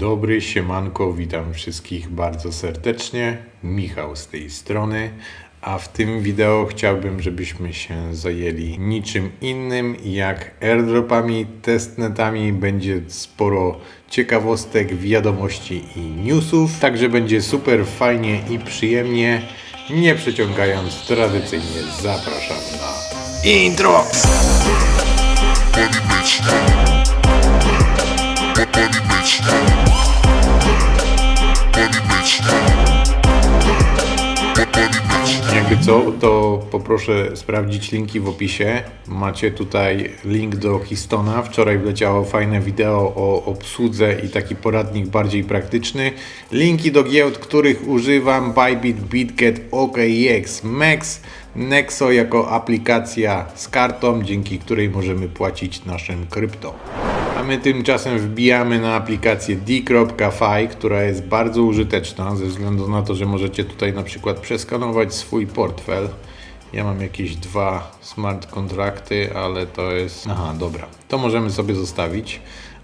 dobry, siemanko, witam wszystkich bardzo serdecznie. Michał z tej strony, a w tym wideo chciałbym, żebyśmy się zajęli niczym innym jak airdropami, testnetami. Będzie sporo ciekawostek, wiadomości i newsów, także będzie super fajnie i przyjemnie. Nie przeciągając, tradycyjnie zapraszam na intro! Bitch. Jakby co, to poproszę sprawdzić linki w opisie. Macie tutaj link do Histona. Wczoraj wleciało fajne wideo o obsłudze i taki poradnik bardziej praktyczny. Linki do giełd, których używam: Bybit, BitGet, OKX, Mex, Nexo jako aplikacja z kartą, dzięki której możemy płacić naszym krypto. A my tymczasem wbijamy na aplikację d.fi, która jest bardzo użyteczna ze względu na to, że możecie tutaj na przykład przeskanować swój portfel. Ja mam jakieś dwa smart kontrakty, ale to jest. Aha, dobra. To możemy sobie zostawić.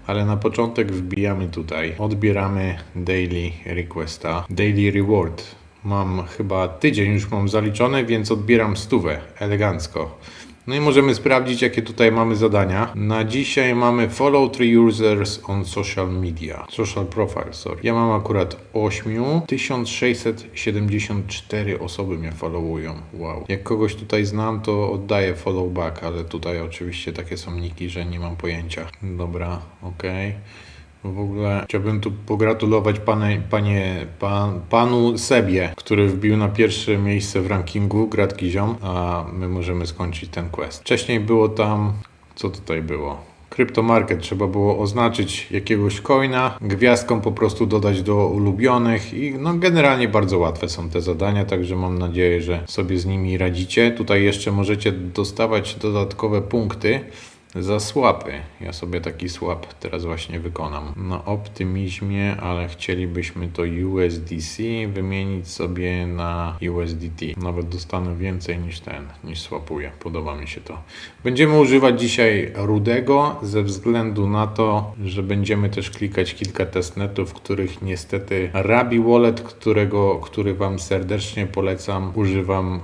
Ale na początek wbijamy tutaj. Odbieramy daily requesta. Daily reward. Mam chyba tydzień już mam zaliczony, więc odbieram stówę. Elegancko. No i możemy sprawdzić, jakie tutaj mamy zadania. Na dzisiaj mamy follow three users on social media. Social profile, sorry. Ja mam akurat 8. 1674 osoby mnie followują. Wow. Jak kogoś tutaj znam, to oddaję follow back, ale tutaj oczywiście takie są niki, że nie mam pojęcia. Dobra, okej. W ogóle chciałbym tu pogratulować panie, panie, pan, panu Sebie, który wbił na pierwsze miejsce w rankingu Gratki Ziom, a my możemy skończyć ten quest. Wcześniej było tam, co tutaj było? Kryptomarket trzeba było oznaczyć jakiegoś coina, gwiazdką po prostu dodać do ulubionych i no generalnie bardzo łatwe są te zadania, także mam nadzieję, że sobie z nimi radzicie. Tutaj jeszcze możecie dostawać dodatkowe punkty za słapy. Ja sobie taki swap teraz właśnie wykonam. Na optymizmie, ale chcielibyśmy to USDC wymienić sobie na USDT. Nawet dostanę więcej niż ten, niż swapuję. Podoba mi się to. Będziemy używać dzisiaj rudego ze względu na to, że będziemy też klikać kilka testnetów, których niestety Rabi Wallet, którego, który Wam serdecznie polecam, używam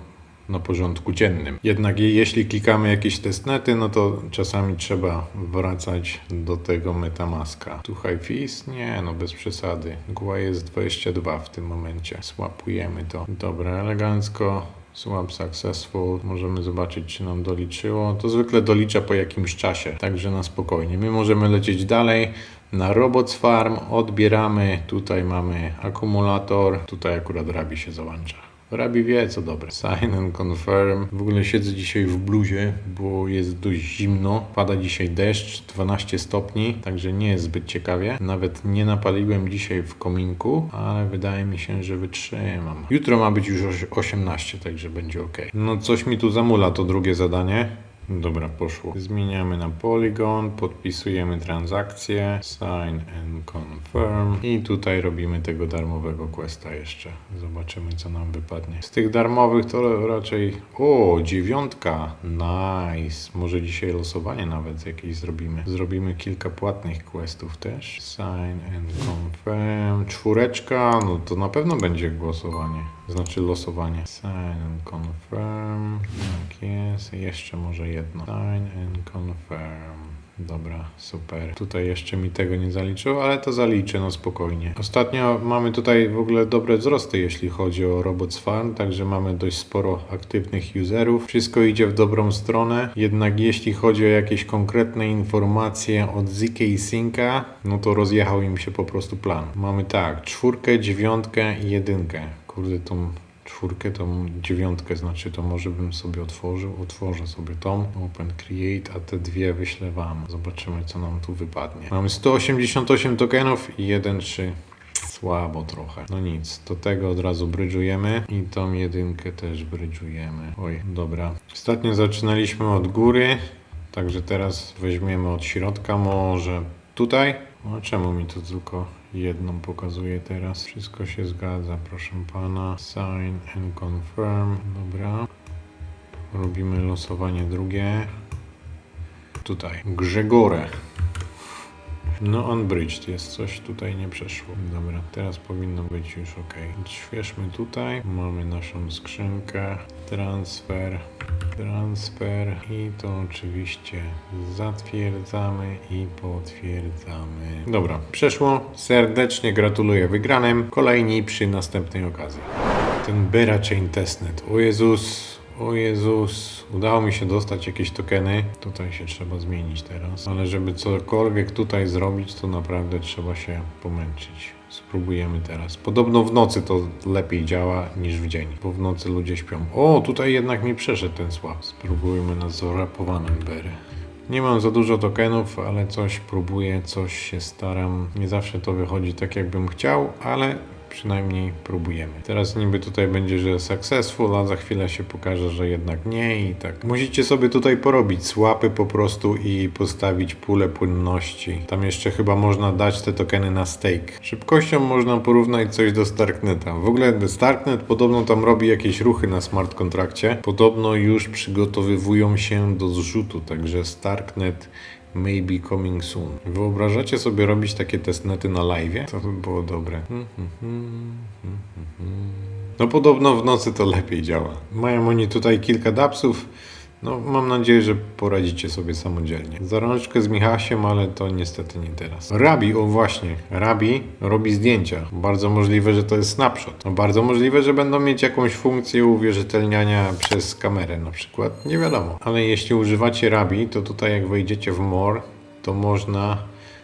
na porządku dziennym. Jednak je- jeśli klikamy jakieś testnety, no to czasami trzeba wracać do tego Metamaska. Tu high fees? Nie, no bez przesady. Gła jest 22 w tym momencie. Słapujemy to. Dobra, elegancko. Swap successful. Możemy zobaczyć, czy nam doliczyło. To zwykle dolicza po jakimś czasie, także na spokojnie. My możemy lecieć dalej. Na Robots Farm odbieramy. Tutaj mamy akumulator. Tutaj akurat Rabi się załącza. Rabi wie co dobre. Sign and confirm. W ogóle siedzę dzisiaj w bluzie, bo jest dość zimno. Pada dzisiaj deszcz, 12 stopni, także nie jest zbyt ciekawie. Nawet nie napaliłem dzisiaj w kominku, ale wydaje mi się, że wytrzymam. Jutro ma być już oś- 18, także będzie ok. No coś mi tu zamula to drugie zadanie. Dobra, poszło. Zmieniamy na Polygon, podpisujemy transakcję, sign and confirm i tutaj robimy tego darmowego questa jeszcze. Zobaczymy co nam wypadnie. Z tych darmowych to raczej... O, dziewiątka! Nice! Może dzisiaj losowanie nawet jakieś zrobimy. Zrobimy kilka płatnych questów też. Sign and confirm. Czwóreczka, no to na pewno będzie głosowanie. Znaczy losowanie. Sign and confirm. Tak jest. Jeszcze może jedno. Sign and confirm. Dobra, super. Tutaj jeszcze mi tego nie zaliczyło, ale to zaliczę, no spokojnie. Ostatnio mamy tutaj w ogóle dobre wzrosty, jeśli chodzi o Robots Farm, także mamy dość sporo aktywnych userów. Wszystko idzie w dobrą stronę, jednak jeśli chodzi o jakieś konkretne informacje od ZK Synca, no to rozjechał im się po prostu plan. Mamy tak, czwórkę, dziewiątkę i jedynkę. Kurde, tą czwórkę, tą dziewiątkę, znaczy to może bym sobie otworzył, otworzę sobie tą, open create, a te dwie wyślę wam. Zobaczymy co nam tu wypadnie. Mamy 188 tokenów i 1, 3. Słabo trochę. No nic, to tego od razu brydżujemy i tą jedynkę też brydżujemy. Oj, dobra. Ostatnio zaczynaliśmy od góry, także teraz weźmiemy od środka może tutaj. No czemu mi to tylko jedną pokazuje teraz? Wszystko się zgadza, proszę pana. Sign and confirm. Dobra. Robimy losowanie drugie. Tutaj. Grzegorę. No unbridged jest, coś tutaj nie przeszło. Dobra, teraz powinno być już ok. Świeżmy tutaj, mamy naszą skrzynkę, transfer, transfer i to oczywiście zatwierdzamy i potwierdzamy. Dobra, przeszło, serdecznie gratuluję wygranym, kolejni przy następnej okazji. Ten Bera Chain Testnet, o Jezus, o Jezus, udało mi się dostać jakieś tokeny. Tutaj się trzeba zmienić teraz. Ale żeby cokolwiek tutaj zrobić, to naprawdę trzeba się pomęczyć. Spróbujemy teraz. Podobno w nocy to lepiej działa niż w dzień, bo w nocy ludzie śpią. O, tutaj jednak mi przeszedł ten słab. Spróbujmy na zorapowanym Berę. Nie mam za dużo tokenów, ale coś próbuję, coś się staram. Nie zawsze to wychodzi tak, jakbym chciał, ale przynajmniej próbujemy. Teraz niby tutaj będzie, że successful, a za chwilę się pokaże, że jednak nie i tak. Musicie sobie tutaj porobić słapy po prostu i postawić pulę płynności. Tam jeszcze chyba można dać te tokeny na stake. Szybkością można porównać coś do Starkneta. W ogóle Starknet podobno tam robi jakieś ruchy na smart kontrakcie. Podobno już przygotowywują się do zrzutu, także Starknet may be coming soon. Wyobrażacie sobie robić takie testnety na live? To by było dobre. Hmm, hmm, hmm. No podobno w nocy to lepiej działa. Mają oni tutaj kilka dapsów. No mam nadzieję, że poradzicie sobie samodzielnie. Za rączkę z Michasiem, ale to niestety nie teraz. Rabi, o właśnie, Rabi robi zdjęcia. Bardzo możliwe, że to jest snapshot. No, bardzo możliwe, że będą mieć jakąś funkcję uwierzytelniania przez kamerę na przykład. Nie wiadomo. Ale jeśli używacie Rabi, to tutaj jak wejdziecie w More, to można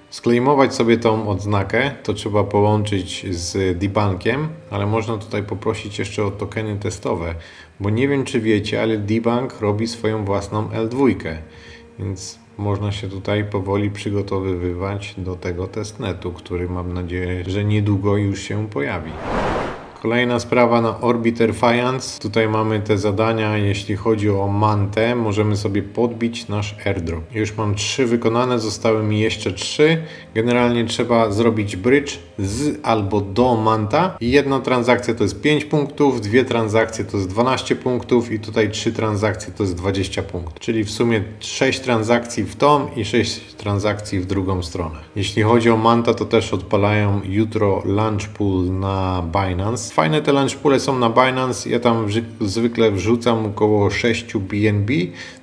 Sklejmować sobie tą odznakę to trzeba połączyć z debankiem, ale można tutaj poprosić jeszcze o tokeny testowe, bo nie wiem czy wiecie, ale debank robi swoją własną L2, więc można się tutaj powoli przygotowywać do tego testnetu, który mam nadzieję, że niedługo już się pojawi. Kolejna sprawa na Orbiter Fiance. Tutaj mamy te zadania, jeśli chodzi o mantę, możemy sobie podbić nasz airdrop. Już mam trzy wykonane, zostały mi jeszcze trzy. Generalnie trzeba zrobić bridge z albo do manta. Jedna transakcja to jest 5 punktów, dwie transakcje to jest 12 punktów i tutaj trzy transakcje to jest 20 punktów. Czyli w sumie 6 transakcji w tą i 6 transakcji w drugą stronę. Jeśli chodzi o manta, to też odpalają jutro launch pool na Binance. Fajne te launch poole są na Binance. Ja tam zwykle wrzucam około 6 BNB.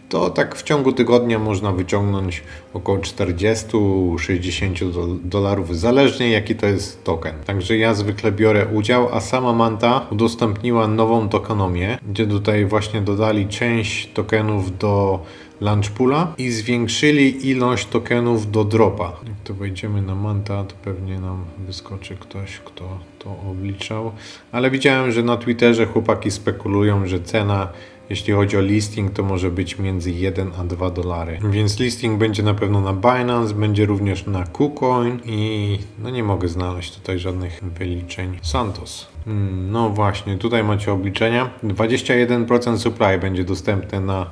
To tak w ciągu tygodnia można wyciągnąć około 40-60 do- dolarów, zależnie jaki to jest token. Także ja zwykle biorę udział, a sama Manta udostępniła nową tokenomię, gdzie tutaj właśnie dodali część tokenów do launch poola i zwiększyli ilość tokenów do dropa. Jak to wejdziemy na Manta, to pewnie nam wyskoczy ktoś, kto to obliczał. Ale widziałem, że na Twitterze chłopaki spekulują, że cena jeśli chodzi o listing, to może być między 1 a 2 dolary. Więc listing będzie na pewno na Binance, będzie również na KuCoin i no nie mogę znaleźć tutaj żadnych wyliczeń. Santos. Hmm, No właśnie, tutaj macie obliczenia. 21% supply będzie dostępne na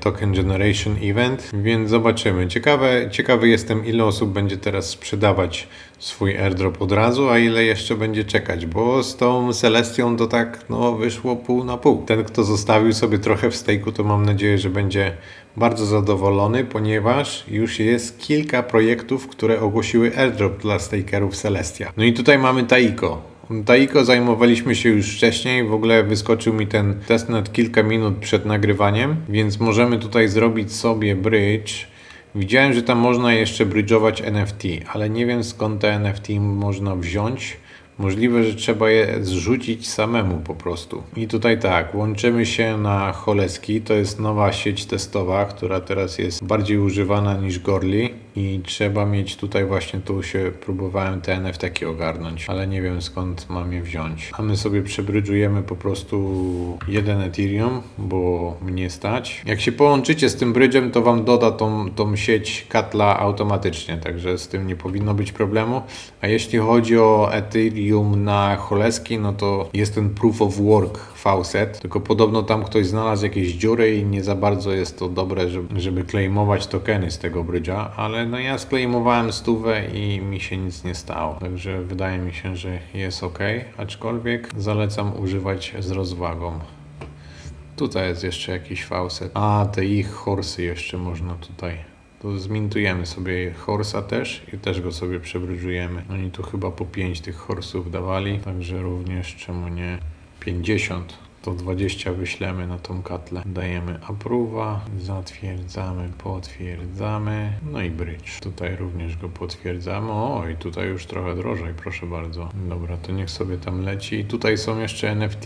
Token Generation Event, więc zobaczymy. Ciekawe, ciekawy jestem, ile osób będzie teraz sprzedawać swój airdrop od razu, a ile jeszcze będzie czekać, bo z tą Celestią to tak no, wyszło pół na pół. Ten, kto zostawił sobie trochę w stejku, to mam nadzieję, że będzie bardzo zadowolony, ponieważ już jest kilka projektów, które ogłosiły airdrop dla stakerów Celestia. No i tutaj mamy Taiko. Taiko zajmowaliśmy się już wcześniej, w ogóle wyskoczył mi ten testnet kilka minut przed nagrywaniem, więc możemy tutaj zrobić sobie bridge. Widziałem, że tam można jeszcze bridge'ować NFT, ale nie wiem skąd te NFT można wziąć. Możliwe, że trzeba je zrzucić samemu po prostu. I tutaj tak, łączymy się na Holeski, to jest nowa sieć testowa, która teraz jest bardziej używana niż Gorli i trzeba mieć tutaj właśnie, tu się próbowałem te NFT ogarnąć, ale nie wiem skąd mam je wziąć. A my sobie przebrydżujemy po prostu jeden Ethereum, bo mnie stać. Jak się połączycie z tym brydżem, to wam doda tą, tą sieć Katla automatycznie, także z tym nie powinno być problemu. A jeśli chodzi o Ethereum na Holeski, no to jest ten Proof of Work faucet, tylko podobno tam ktoś znalazł jakieś dziury i nie za bardzo jest to dobre, żeby, żeby claimować tokeny z tego brydża, ale no ja sklejmowałem stówę i mi się nic nie stało, także wydaje mi się, że jest ok, aczkolwiek zalecam używać z rozwagą. Tutaj jest jeszcze jakiś faucet. A, te ich horsy jeszcze można tutaj to zmintujemy sobie Horsa też i też go sobie przebrydżujemy. Oni tu chyba po 5 tych Horsów dawali, także również czemu nie 50 to 20 wyślemy na tą katlę. Dajemy approve'a, zatwierdzamy, potwierdzamy, no i bridge. Tutaj również go potwierdzamy. O, i tutaj już trochę drożej, proszę bardzo. Dobra, to niech sobie tam leci. Tutaj są jeszcze NFT.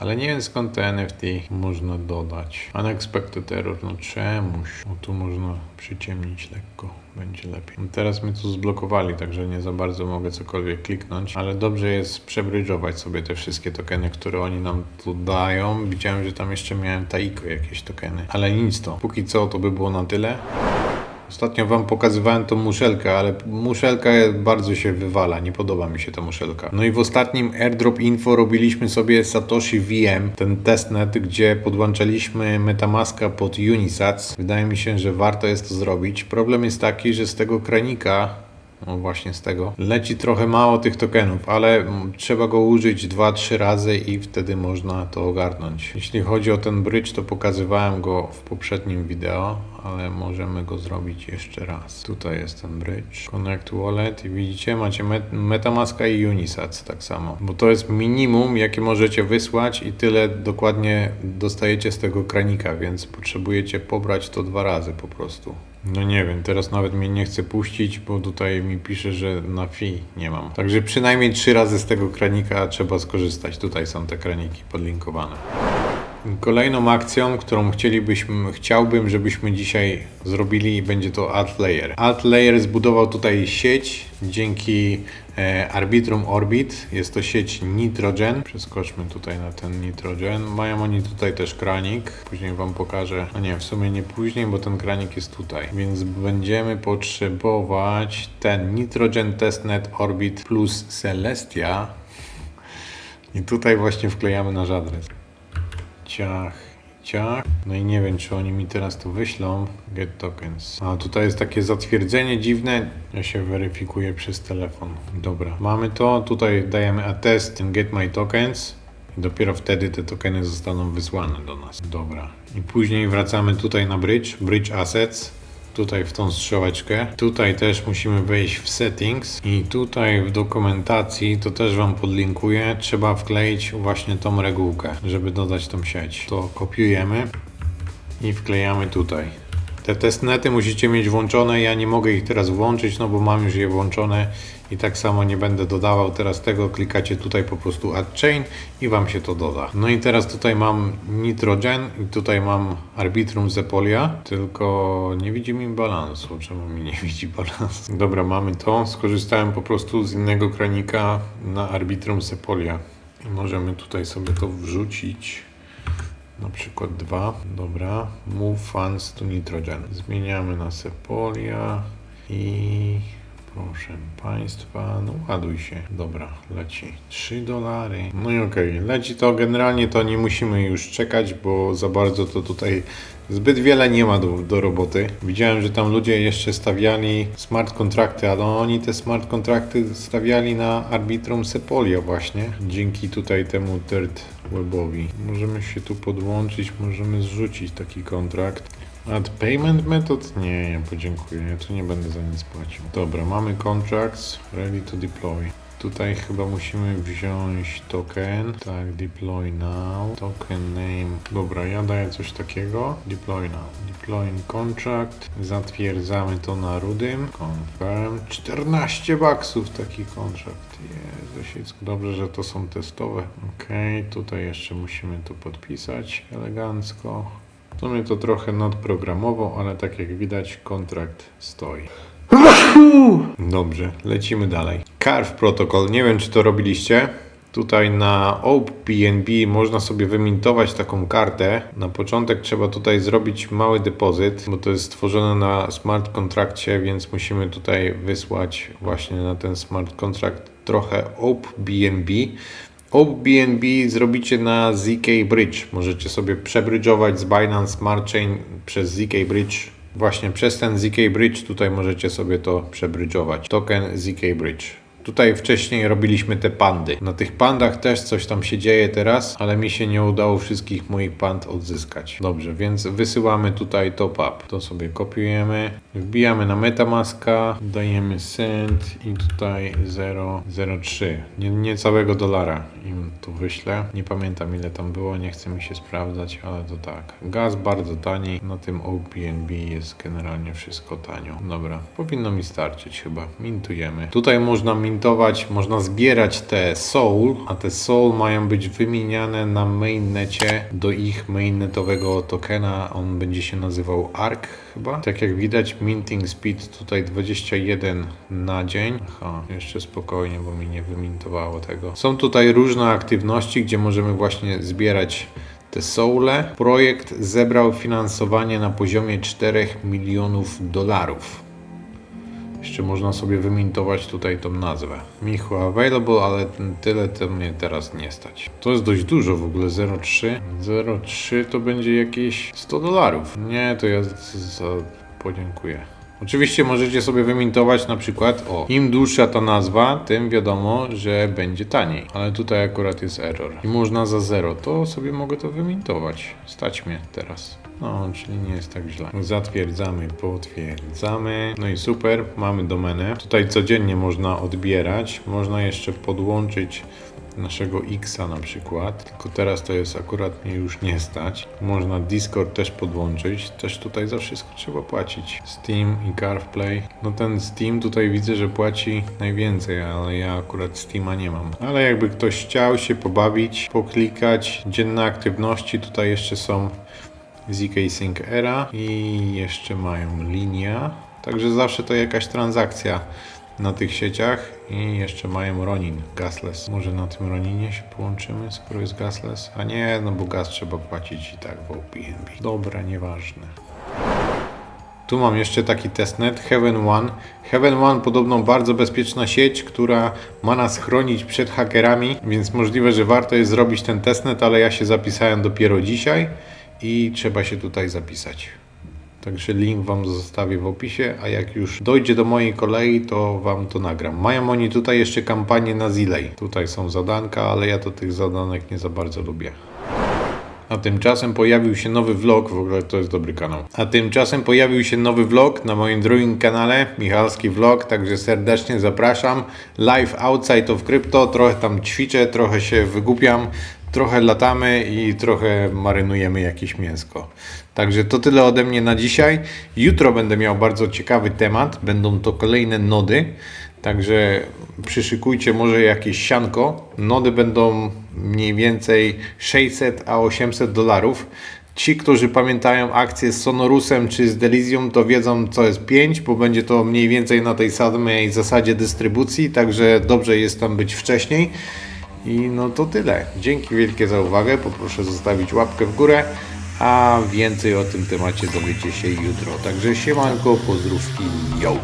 Ale nie wiem skąd te NFT można dodać. Unexpected error, no czemuś. O, tu można przyciemnić lekko, będzie lepiej. No teraz mnie tu zblokowali, także nie za bardzo mogę cokolwiek kliknąć, ale dobrze jest przebrydżować sobie te wszystkie tokeny, które oni nam tu dają. Widziałem, że tam jeszcze miałem Taiko jakieś tokeny, ale nic to. Póki co to by było na tyle. Ostatnio wam pokazywałem tą muszelkę, ale muszelka bardzo się wywala, nie podoba mi się ta muszelka. No i w ostatnim airdrop info robiliśmy sobie Satoshi VM, ten testnet, gdzie podłączaliśmy Metamaska pod Unisats. Wydaje mi się, że warto jest to zrobić. Problem jest taki, że z tego kranika no właśnie z tego. Leci trochę mało tych tokenów, ale trzeba go użyć 2-3 razy i wtedy można to ogarnąć. Jeśli chodzi o ten bridge, to pokazywałem go w poprzednim wideo, ale możemy go zrobić jeszcze raz. Tutaj jest ten bridge. Connect wallet i widzicie, macie met Metamaska i Unisats tak samo. Bo to jest minimum, jakie możecie wysłać i tyle dokładnie dostajecie z tego kranika, więc potrzebujecie pobrać to dwa razy po prostu. No nie wiem, teraz nawet mnie nie chce puścić, bo tutaj mi pisze, że na fee nie mam. Także przynajmniej trzy razy z tego kranika trzeba skorzystać. Tutaj są te kraniki podlinkowane. Kolejną akcją, którą chcielibyśmy, chciałbym, żebyśmy dzisiaj zrobili, będzie to Alt Layer. Alt Layer zbudował tutaj sieć dzięki Arbitrum Orbit. Jest to sieć Nitrogen. Przeskoczmy tutaj na ten Nitrogen. Mają oni tutaj też kranik. Później Wam pokażę. A nie, w sumie nie później, bo ten kranik jest tutaj. Więc będziemy potrzebować ten Nitrogen Testnet Orbit plus Celestia. I tutaj właśnie wklejamy nasz adres. Ciach, No i nie wiem, czy oni mi teraz to wyślą. Get tokens. A tutaj jest takie zatwierdzenie dziwne. Ja się weryfikuję przez telefon. Dobra, mamy to. Tutaj dajemy attest and get my tokens. I dopiero wtedy te tokeny zostaną wysłane do nas. Dobra. I później wracamy tutaj na bridge. Bridge assets tutaj w tą strzałeczkę. Tutaj też musimy wejść w settings i tutaj w dokumentacji, to też Wam podlinkuję, trzeba wkleić właśnie tą regułkę, żeby dodać tą sieć. To kopiujemy i wklejamy tutaj. Te testnety musicie mieć włączone, ja nie mogę ich teraz włączyć, no bo mam już je włączone i tak samo nie będę dodawał teraz tego, klikacie tutaj po prostu add chain i Wam się to doda. No i teraz tutaj mam Nitrogen i tutaj mam Arbitrum Zepolia, tylko nie widzi mi balansu, czemu mi nie widzi balansu? Dobra, mamy to, skorzystałem po prostu z innego kranika na Arbitrum Zepolia możemy tutaj sobie to wrzucić. Na przykład dwa. Dobra. Move funds to nitrogen. Zmieniamy na Sepolia i proszę Państwa, no ładuj się. Dobra, leci 3 dolary. No i okej, leci to generalnie to nie musimy już czekać, bo za bardzo to tutaj zbyt wiele nie ma do, do roboty. Widziałem, że tam ludzie jeszcze stawiali smart kontrakty, ale oni te smart kontrakty stawiali na Arbitrum Sepolia właśnie. Dzięki tutaj temu third webowi. Możemy się tu podłączyć, możemy zrzucić taki kontrakt. Add payment method? Nie, ja podziękuję, ja tu nie będę za nic płacił. Dobra, mamy contracts, ready to deploy. Tutaj chyba musimy wziąć token. Tak, deploy now. Token name. Dobra, ja daję coś takiego. Deploy now. Deploying contract. Zatwierdzamy to na rudym. Confirm. 14 baksów taki kontrakt. Jezu, dobrze, że to są testowe. Ok, tutaj jeszcze musimy to podpisać elegancko. W sumie to trochę nadprogramowo, ale tak jak widać kontrakt stoi. Dobrze, lecimy dalej. Carve Protocol, nie wiem czy to robiliście. Tutaj na OpenBNB można sobie wymintować taką kartę. Na początek trzeba tutaj zrobić mały depozyt, bo to jest stworzone na smart kontrakcie, więc musimy tutaj wysłać właśnie na ten smart kontrakt trochę OpenBNB. OpenBNB zrobicie na ZK Bridge. Możecie sobie przebrydżować z Binance Smart Chain przez ZK Bridge. Właśnie przez ten ZK Bridge tutaj możecie sobie to przebrydżować. Token ZK Bridge. Tutaj wcześniej robiliśmy te pandy. Na tych pandach też coś tam się dzieje teraz, ale mi się nie udało wszystkich moich pand odzyskać. Dobrze, więc wysyłamy tutaj top up. To sobie kopiujemy, wbijamy na Metamaska, dajemy send i tutaj 0,03. Nie, nie całego dolara im tu wyślę. Nie pamiętam ile tam było, nie chce mi się sprawdzać, ale to tak. Gaz bardzo tani, na tym OPNB jest generalnie wszystko tanio. Dobra, powinno mi starczyć chyba. Mintujemy. Tutaj można mintować, można zbierać te soul, a te soul mają być wymieniane na mainnecie do ich mainnetowego tokena. On będzie się nazywał ARK chyba. Tak jak widać, minting speed tutaj 21 na dzień. Aha, jeszcze spokojnie, bo mi nie wymintowało tego. Są tutaj różne aktywności, gdzie możemy właśnie zbierać te soule. Projekt zebrał finansowanie na poziomie 4 milionów dolarów. Jeszcze można sobie wymintować tutaj tą nazwę. Michu available, ale tyle to mnie teraz nie stać. To jest dość dużo w ogóle, 0,3. 0,3 to będzie jakieś 100 dolarów. Nie, to ja za podziękuję. Oczywiście możecie sobie wymintować na przykład, o, im dłuższa ta nazwa, tym wiadomo, że będzie taniej. Ale tutaj akurat jest error. I można za zero, to sobie mogę to wymintować. Stać mnie teraz. No, czyli nie jest tak źle. Zatwierdzamy, potwierdzamy. No i super, mamy domenę. Tutaj codziennie można odbierać. Można jeszcze podłączyć naszego Xa na przykład, tylko teraz to jest akurat mnie już nie stać. Można Discord też podłączyć, też tutaj za wszystko trzeba płacić. Steam i CarPlay. No ten Steam tutaj widzę, że płaci najwięcej, ale ja akurat Steama nie mam. Ale jakby ktoś chciał się pobawić, poklikać, dzienne aktywności tutaj jeszcze są ZK Sync Era i jeszcze mają linia. Także zawsze to jakaś transakcja na tych sieciach i jeszcze mają Ronin gasless. Może na tym Roninie się połączymy, skoro jest gasless? A nie, no bo gaz trzeba płacić i tak w OPNB. Dobra, nieważne. Tu mam jeszcze taki testnet Heaven One. Heaven One podobno bardzo bezpieczna sieć, która ma nas chronić przed hakerami, więc możliwe, że warto jest zrobić ten testnet, ale ja się zapisałem dopiero dzisiaj i trzeba się tutaj zapisać. Także link Wam zostawię w opisie, a jak już dojdzie do mojej kolei, to Wam to nagram. Mają oni tutaj jeszcze kampanię na Zilej. Tutaj są zadanka, ale ja to tych zadanek nie za bardzo lubię. A tymczasem pojawił się nowy vlog, w ogóle to jest dobry kanał. A tymczasem pojawił się nowy vlog na moim drugim kanale, Michalski Vlog, także serdecznie zapraszam. Live outside of crypto, trochę tam ćwiczę, trochę się wygłupiam, trochę latamy i trochę marynujemy jakieś mięsko. Także to tyle ode mnie na dzisiaj. Jutro będę miał bardzo ciekawy temat, będą to kolejne nody. Także przyszykujcie może jakieś sianko. Nody będą mniej więcej 600 a 800 dolarów. Ci, którzy pamiętają akcję z Sonorusem czy z Delizium, to wiedzą co jest 5, bo będzie to mniej więcej na tej samej zasadzie dystrybucji, także dobrze jest tam być wcześniej. I no to tyle. Dzięki wielkie za uwagę. Poproszę zostawić łapkę w górę, a więcej o tym temacie dowiecie się jutro. Także siemanko, pozdrówki, yo!